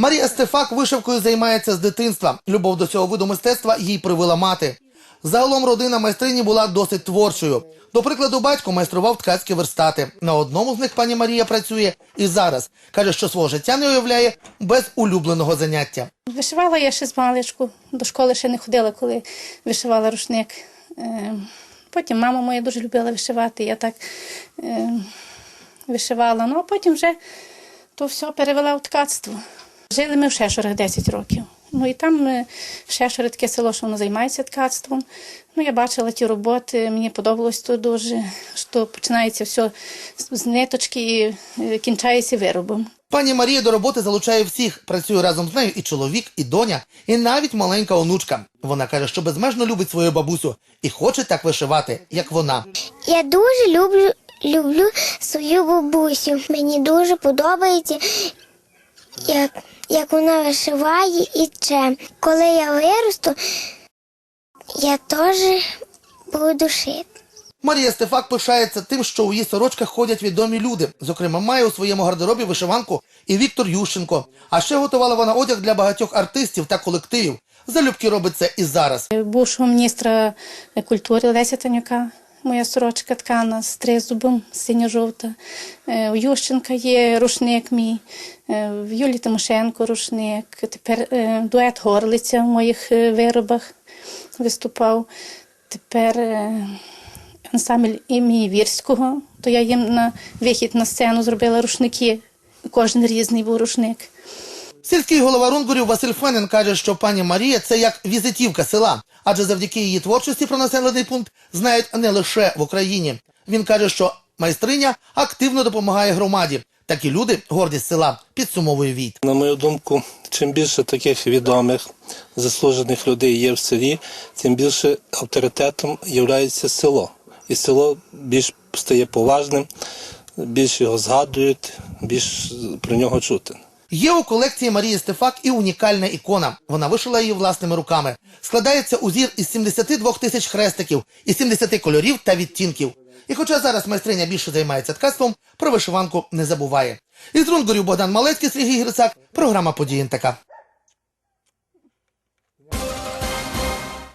Марія Стефак вишивкою займається з дитинства. Любов до цього виду мистецтва їй привела мати. Загалом родина майстрині була досить творчою. До прикладу, батько майстрував ткацькі верстати. На одному з них пані Марія працює і зараз. Каже, що свого життя не уявляє без улюбленого заняття. Вишивала я ще з маличку. До школи ще не ходила, коли вишивала рушник. Е, Потім мама моя дуже любила вишивати, я так е, вишивала. Ну, а потім вже то все перевела в ткацтво. Жили ми в Шешорах 10 років. Ну і там е, Шешори таке село, що воно займається ткацтвом. Ну, я бачила ті роботи, мені подобалось то дуже, що починається все з- з ниточки і е, кінчається виробом. Пані Марія до роботи залучає всіх. Працює разом з нею і чоловік, і доня, і навіть маленька онучка. Вона каже, що безмежно любить свою бабусю і хоче так вишивати, як вона. Я дуже люблю, люблю свою бабусю. Мені дуже подобається, як, як вона вишиває і че. Коли я виросту, я теж буду шити. Марія Стефак пишається тим, що у її сорочках ходять відомі люди. Зокрема, має у своєму гардеробі вишиванку і Віктор Ющенко. А ще готувала вона одяг для багатьох артистів та колективів. Залюбки робить це і зараз. бувшого міністра культури Леся Танюка. Моя сорочка ткана з тризубом, синьо-жовта. Е, У Ющенка є рушник мій, е, в Юлії Тимошенко рушник. Тепер е, дует Горлиця в моїх виробах виступав. Тепер ансамбль імені Вірського, то я їм на вихід на сцену зробила рушники. Кожен різний був рушник. Сільський голова Рунгурів Василь Фенен каже, що пані Марія це як візитівка села, адже завдяки її творчості про населений пункт знають не лише в Україні. Він каже, що майстриня активно допомагає громаді. Такі люди гордість села, підсумовує Війт. На мою думку, чим більше таких відомих, заслужених людей є в селі, тим більше авторитетом є село. І село більш стає поважним, більш його згадують, більш про нього чути. Є у колекції Марії Стефак і унікальна ікона. Вона вишила її власними руками. Складається узір із 72 тисяч хрестиків і 70 кольорів та відтінків. І хоча зараз майстриня більше займається ткацтвом, про вишиванку не забуває. Із Рунгорів Богдан Малецький, Сергій Грицак, програма «Події НТК».